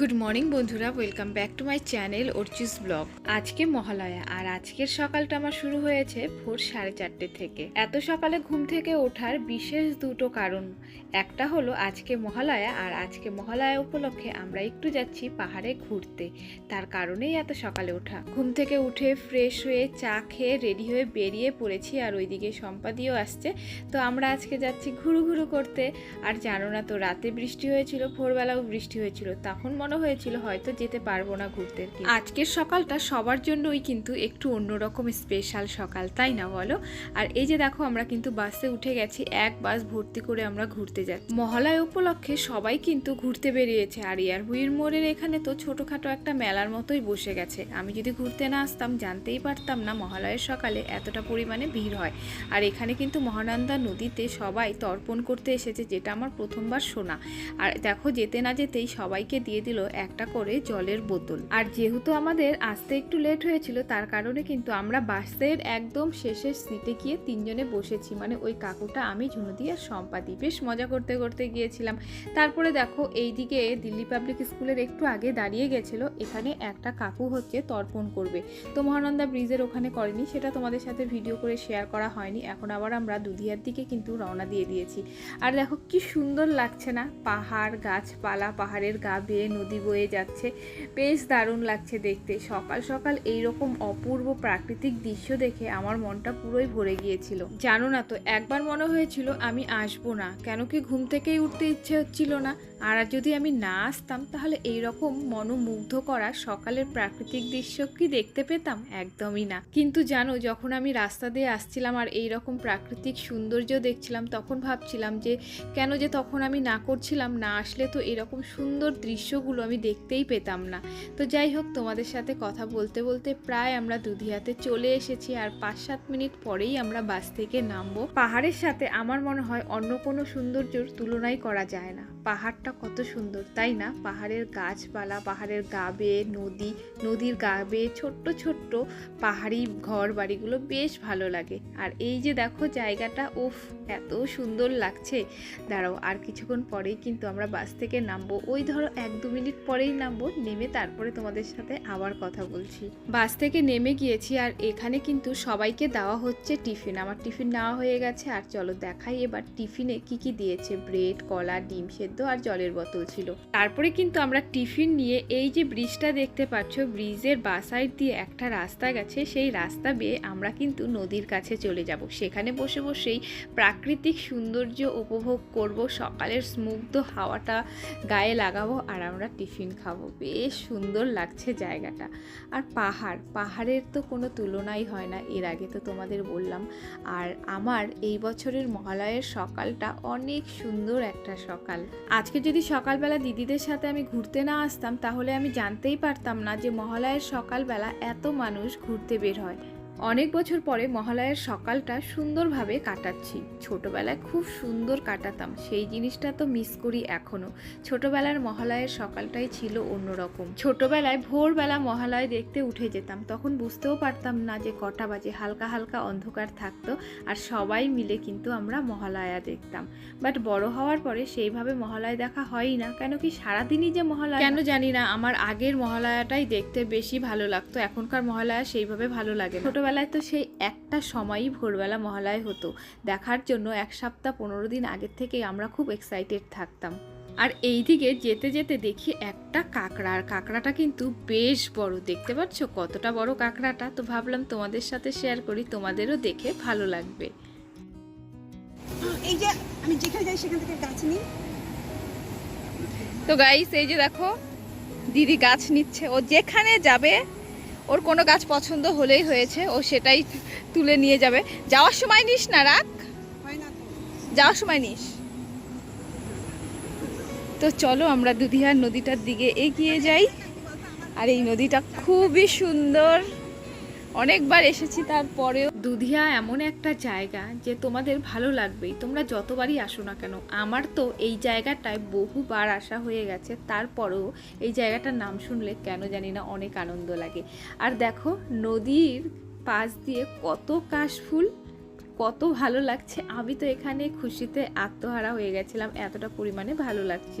Good morning বন্ধুরা। Welcome back to my channel Archu's blog আজকে মহালয়া, আর আজকের সকালটা আমার শুরু হয়েছে ভোর সাড়ে চারটে থেকে। এত সকালে ঘুম থেকে ওঠার বিশেষ দুটো কারণ। একটা হলো আজকে মহালয়া, আর আজকে মহালয়া উপলক্ষে আমরা একটু যাচ্ছি পাহাড়ে ঘুরতে। তার কারণেই এত সকালে ওঠা। ঘুম থেকে উঠে ফ্রেশ হয়ে চা খেয়ে রেডি হয়ে বেরিয়ে পড়েছি, আর ওইদিকে সম্পাদিও আসছে। তো আমরা আজকে যাচ্ছি ঘুরু ঘুরু করতে। আর জানো না তো, রাতে বৃষ্টি হয়েছিল, ভোরবেলাও বৃষ্টি হয়েছিল। তখন মনে হয়েছিল হয়তো যেতে পারব না ঘুরতে আজকের সকালটা সবার জন্যই কিন্তু একটু অন্যরকম স্পেশাল সকাল, তাই না বলো? আর এই যে দেখো আমরা কিন্তু বাসে উঠে গেছি, এক বাস ভর্তি করে আমরা ঘুরতে যাচ্ছি। মহালয় উপলক্ষে সবাই কিন্তু ঘুরতে বেরিয়েছে আর ইয়ার ইয়ারবুইয়ের মোড়ের এখানে তো ছোটোখাটো একটা মেলার মতোই বসে গেছে। আমি যদি ঘুরতে না আসতাম, জানতেই পারতাম না মহালয়ের সকালে এতটা পরিমাণে ভিড় হয়। আর এখানে কিন্তু মহানন্দা নদীতে সবাই তর্পণ করতে এসেছে, যেটা আমার প্রথমবার শোনা। আর দেখো যেতে না যেতেই সবাইকে দিয়ে দিল একটা করে জলের বোতল। আর যেহেতু আমাদের আসতে একটু লেট হয়েছিল, তার কারণে কিন্তু আমরা বাসের একদম শেষের সিটে গিয়ে তিনজনে বসেছি। মানে ওই কাকুটা, আমি, ঝুনুদি আর সম্পাদি বেশ মজা করতে করতে গিয়েছিলাম। তারপরে দেখো, এইদিকে দিল্লি পাবলিক স্কুলের একটু আগে দাঁড়িয়ে গেছিল। এখানে একটা কাকু হচ্ছে তর্পণ করবে। তো মহানন্দা ব্রিজের ওখানে করেনি, সেটা তোমাদের সাথে ভিডিও করে শেয়ার করা হয়নি। এখন আবার আমরা দুধিয়ার দিকে কিন্তু রওনা দিয়ে দিয়েছি। আর দেখো, কি সুন্দর লাগছে না? পাহাড়, গাছপালা, পাহাড়ের গা বেয়ে নদী বয়ে যাচ্ছে। বেশ দারুণ লাগছে দেখতে। সকাল সকাল এই রকম অপূর্ব প্রাকৃতিক দৃশ্য দেখে আমার মনটা পুরোই ভরে গিয়েছিল। জানো না তো, একবার মনে হয়েছিল আমি আসব না। কেন কি ঘুম থেকেই উঠতে ইচ্ছে হচ্ছিল না। আর যদি আমি না আসতাম, তাহলে এই রকম মনোমুগ্ধ করা সকালের প্রাকৃতিক দৃশ্য কি দেখতে পেতাম? একদমই না। কিন্তু জানো, যখন আমি রাস্তা দিয়ে আসছিলাম আর এই রকম প্রাকৃতিক সৌন্দর্য দেখছিলাম, তখন ভাবছিলাম যে, কেন যে তখন আমি না করছিলাম, না আসলে তো এরকম সুন্দর দৃশ্যগুলো আমি দেখতেই পেতাম না। তো যাই হোক, তোমাদের সাথে কথা বলতে বলতে প্রায় আমরা দুধিয়াতে চলে এসেছি আর পাঁচ সাত মিনিট পরেই আমরা বাস থেকে নামবো। পাহাড়ের সাথে আমার মনে হয় অন্য কোনো সৌন্দর্যর তুলনাই করা যায় না। পাহাড়টা কত সুন্দর, তাই না? পাহাড়ের গাছপালা, পাহাড়ের গা বেয়ে নদী, নদীর গা বেয়ে ছোট্ট ছোট্ট পাহাড়ি ঘর বাড়িগুলো বেশ ভালো লাগে। আর এই যে দেখো জায়গাটা, উফ, এত সুন্দর লাগছে। দাঁড়াও, আর কিছুক্ষণ পরেই কিন্তু আমরা বাস থেকে নামবো। ওই ধরো এক দু মিনিট পরেই নামবো, নেমে তারপরে তোমাদের সাথে আবার কথা বলছি। বাস থেকে নেমে গিয়েছি আর এখানে কিন্তু সবাইকে দেওয়া হচ্ছে টিফিন। আমার টিফিন নেওয়া হয়ে গেছে আর চলো দেখাই এবার টিফিনে কি কি দিয়েছে। ব্রেড, কলা, ডিম সেদ্ধ আর জলের বোতল ছিল। তারপরে কিন্তু আমরা টিফিন নিয়ে এই যে ব্রিজটা দেখতে পাচ্ছ, ব্রিজের বা সাইড দিয়ে একটা রাস্তা গেছে। সেই রাস্তা বেয়ে আমরা কিন্তু নদীর কাছে চলে যাব। সেখানে বসে বসেই প্রাকৃতিক সৌন্দর্য উপভোগ করব, সকালের স্মুগ্ধ হাওয়াটা গায়ে লাগাবো আর আমরা টিফিন খাব। বেশ সুন্দর লাগছে জায়গাটা। আর পাহাড়, পাহাড়ের তো কোনো তুলনাই হয় না, এর আগে তো তোমাদের বললাম। আর আমার এই বছরের মহালয়ের সকালটা অনেক সুন্দর একটা সকাল। আজকে যদি সকালবেলা দিদিদের সাথে আমি ঘুরতে না আসতাম, তাহলে আমি জানতেই পারতাম না যে মহালয়ের সকালবেলা এত মানুষ ঘুরতে বের হয়। অনেক বছর পরে মহালয়ের সকালটা সুন্দরভাবে কাটাচ্ছি। ছোটবেলায় খুব সুন্দর কাটাতাম সেই জিনিসটা তো মিস করি এখনও ছোটবেলার মহালয়ের সকালটাই ছিল অন্যরকম। ছোটবেলায় ভোরবেলা মহালয় দেখতে উঠে যেতাম তখন বুঝতেও পারতাম না যে কটা বাজে হালকা হালকা অন্ধকার থাকতো আর সবাই মিলে কিন্তু আমরা মহালয়া দেখতাম। বাট বড় হওয়ার পরে সেইভাবে মহালয়া দেখা হয়ই না কেন কি সারাদিনই যে মহালয়া কেন জানি না আমার আগের মহালয়াটাই দেখতে বেশি ভালো লাগতো এখনকার মহালয়া সেইভাবে ভালো লাগে না। ছোটবেলায় তো সেই একটা সময়ই ভোরবেলা মহালয় হতো। দেখার জন্য এক সপ্তাহ পনেরো দিন আগের থেকেই আমরা খুব এক্সাইটেড থাকতাম। আর এই দিকে যেতে যেতে দেখি একটা কাঁকড়া আর কাঁকড়াটা কিন্তু বেশ বড়। দেখতে পাচ্ছ কতটা বড় কাঁকড়াটা? তো ভাবলাম তোমাদের সাথে শেয়ার করি তোমাদেরও দেখে ভালো লাগবে। এই যে আমি যেখানে যাই সেখান থেকে গাছ নিই। তো গাইস এই যে দেখো দিদি গাছ নিচ্ছে। ও যেখানে যাবে ওর কোনো গাছ পছন্দ হলেই হয়েছে ও সেটাই তুলে নিয়ে যাবে। যাওয়ার সময় নিস না রাখ। হয় যাওয়ার সময় নিস। তো চলো আমরা দুধিয়ার নদীটার দিকে এগিয়ে যাই। আর এই নদীটা খুবই সুন্দর। অনেকবার এসেছি তারপরেও দুধিয়া এমন একটা জায়গা যে তোমাদের ভালো লাগবেই। তোমরা যতবারই আসো না কেন, আমার তো এই জায়গাটায় বহুবার আসা হয়ে গেছে, তারপরেও এই জায়গাটার নাম শুনলে কেন জানি না অনেক আনন্দ লাগে। আর দেখো, নদীর পাশ দিয়ে কত কাশফুল কত ভালো লাগছে। আমি তো এখানে খুশিতে আত্মহারা হয়ে গেছিলাম, এতটা পরিমাণে ভালো লাগছে।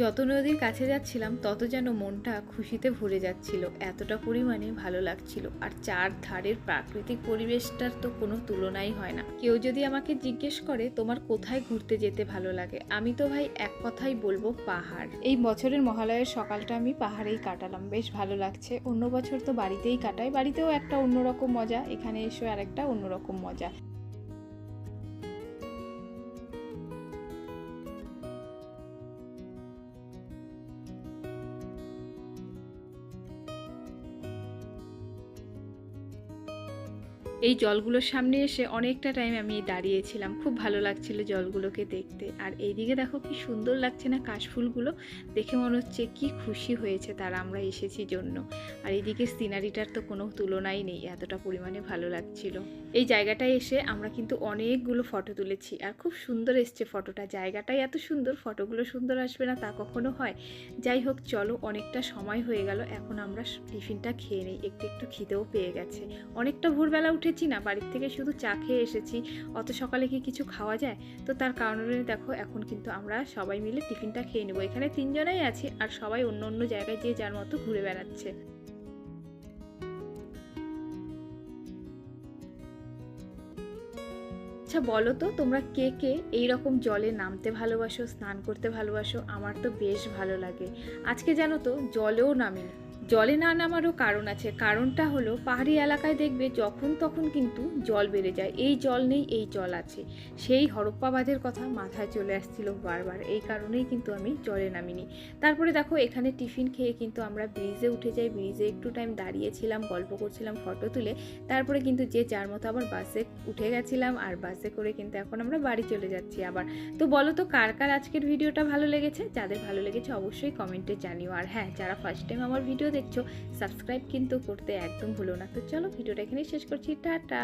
যত নদীর কাছে যাচ্ছিলাম, তত যেন মনটা খুশিতে ভরে যাচ্ছিল। এতটা পরিমাণে ভালো লাগছিল। আর চার ধারের প্রাকৃতিক পরিবেশটার তো কোনো তুলনাই হয় না। কেউ যদি আমাকে জিজ্ঞেস করে, তোমার কোথায় ঘুরতে যেতে ভালো লাগে? আমি তো ভাই এক কথাই বলব, পাহাড়। এই বছরের মহালয়ের সকালটা আমি পাহাড়েই কাটালাম। বেশ ভালো লাগছে। অন্য বছর তো বাড়িতেই কাটাই। বাড়িতেও একটা অন্যরকম মজা, এখানে এসে আর একটা অন্যরকম মজা। এই জলগুলোর সামনে এসে অনেকটা টাইম আমি দাঁড়িয়েছিলাম। খুব ভালো লাগছিল জলগুলোকে দেখতে। আর এইদিকে দেখো কি সুন্দর লাগছে না কাশফুলগুলো। দেখে মনে হচ্ছে কি খুশি হয়েছে তারা আমরা এসেছি জন্য। আর এইদিকে সিনারিটার তো কোনো তুলনাই নেই, এতটা পরিমাণে ভালো লাগছিল। এই জায়গাটায় এসে আমরা কিন্তু অনেকগুলো ফটো তুলেছি। আর খুব সুন্দর এসছে ফটোটা জায়গাটাই এত সুন্দর ফটোগুলো সুন্দর আসবে না তা কখনো হয়। যাই হোক, চলো, অনেকটা সময় হয়ে গেল। এখন আমরা টিফিনটা খেয়ে নিই। একটু একটু খিদেও পেয়ে গেছে। অনেকটা ভোরবেলা উঠেছি না, বাড়ির থেকে শুধু চা খেয়ে এসেছি। অত সকালে কি কিছু খাওয়া যায়? তো তার কারণে দেখো, এখন কিন্তু আমরা সবাই মিলে টিফিনটা খেয়ে নেব। এখানে তিনজনাই আছি আর সবাই অন্য অন্য জায়গায় যে যার মতো ঘুরে বেড়াচ্ছে। আচ্ছা বলো তো, তোমরা কে কে এই রকম জলে নামতে ভালোবাসো, স্নান করতে ভালোবাসো? আমার তো বেশ ভালো লাগে। আজকে জানো তো, জলেও নামিনি। জলে না নামারও কারণ আছে। কারণটা হলো, পাহাড়ি এলাকায় দেখবে যখন তখন কিন্তু জল বেড়ে যায়। এই জল নেই, এই জল আছে। সেই হরপ্পা বাঁধের কথা মাথায় চলে আসছিল বারবার। এই কারণেই কিন্তু আমি জলে নামিনি। তারপরে দেখো, এখানে টিফিন খেয়ে কিন্তু আমরা ব্রিজে উঠে যাই। ব্রিজে একটু টাইম দাঁড়িয়েছিলাম, গল্প করছিলাম ফটো তুলে। তারপরে কিন্তু যে যার মতো আবার বাসে উঠে গেছিলাম আর বাসে করে কিন্তু এখন আমরা বাড়ি চলে যাচ্ছি আবার। তো বলো তো, কার কার আজকের ভিডিওটা ভালো লেগেছে? যাদের ভালো লেগেছে অবশ্যই কমেন্টে জানিও। আর হ্যাঁ যারা ফার্স্ট টাইম আমার ভিডিও দেখছ সাবস্ক্রাইব কিন্তু করতে একদম ভুলো না। তো চলো ভিডিওটা এখানেই শেষ করছি। টাটা!